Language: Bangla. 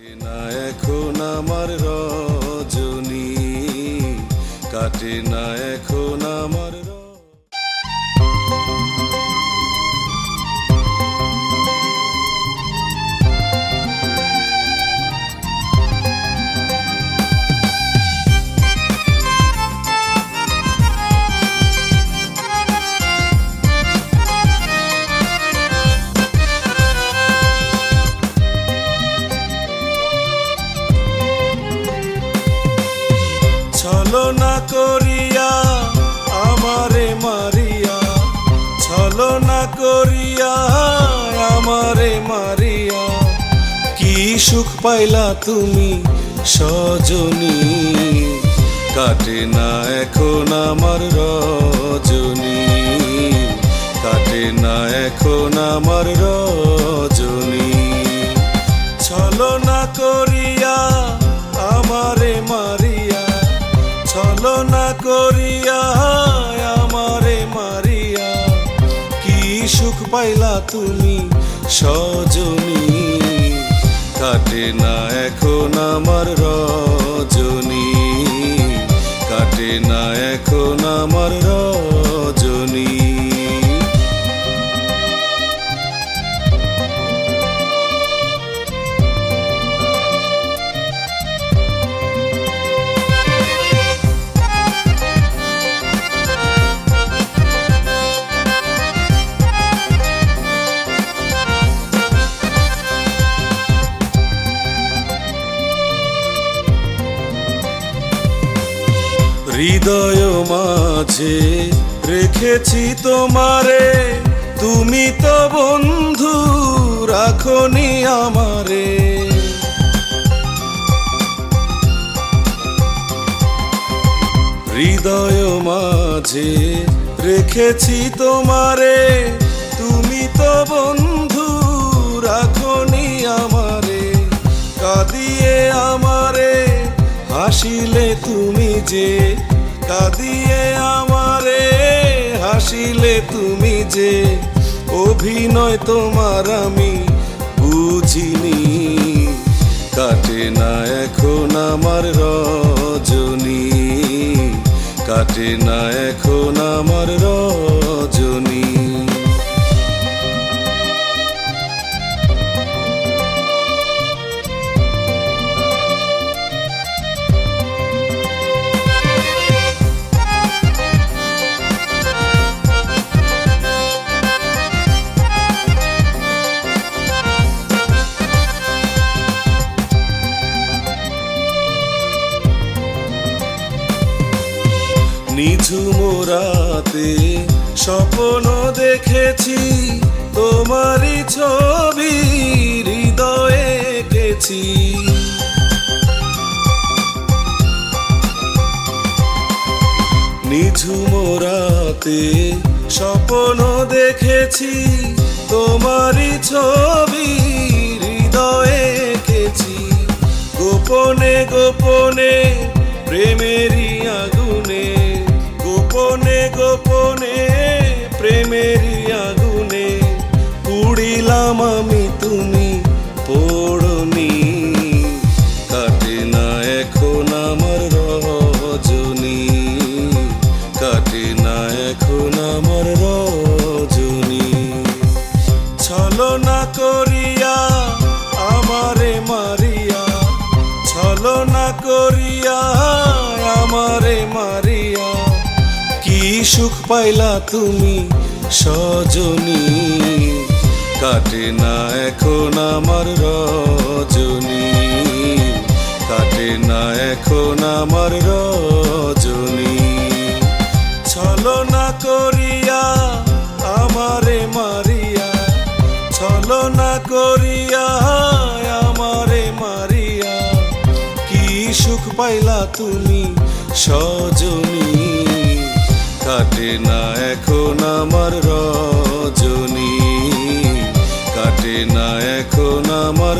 না এখন আমার রজনী কাটে না এখন করিয়া, আমারে মারিয়া ছলনা করিয়া, আমারে মারিয়া। কি সুখ পাইলা তুমি, সজনী? কাটে না এখন আমার রজনী। কাটে না এখন আমার রজনী। করিয়া আমারে মারিয়া, কি সুখ পাইলা তুমি সজনী? কাটে না এখন আমার রজনী, কাটে না এখন আমার রজনী। হৃদয় মাঝে রেখেছি তোমারে। তুমি তো বন্ধু, রাখনি আমারে। হৃদয় মাঝে রেখেছি তোমারে। তুমি তো বন্ধু হাসিলে তুমি যে কাঁদিয়ে আমারে, হাসিলে তুমি যে অভিনয় তোমার আমি বুঝিনি। কাটে না এখন আমার রজনী, কাটে না এখন আমার রজনী। নিঝুম স্বপ্ন দেখেছি, তোমারই ছবি হৃদয়ে এঁকেছি। নিঝুম রাতে স্বপ্ন দেখেছি, তোমারই ছবি হৃদয়ে এঁকেছি। গোপনে গোপনে ছলনা করিয়া, আমারে মারিয়া। ছলনা করিয়া, আমারে মারিয়া। কি সুখ পাইলা তুমি, সজনী? কাটে না এখন আমার রজনী। কাটে না এখন আমার রজনী। পাইলা তুমি সজনী। কাটে না এখন আমার রজনী। কাটে না এখন আমার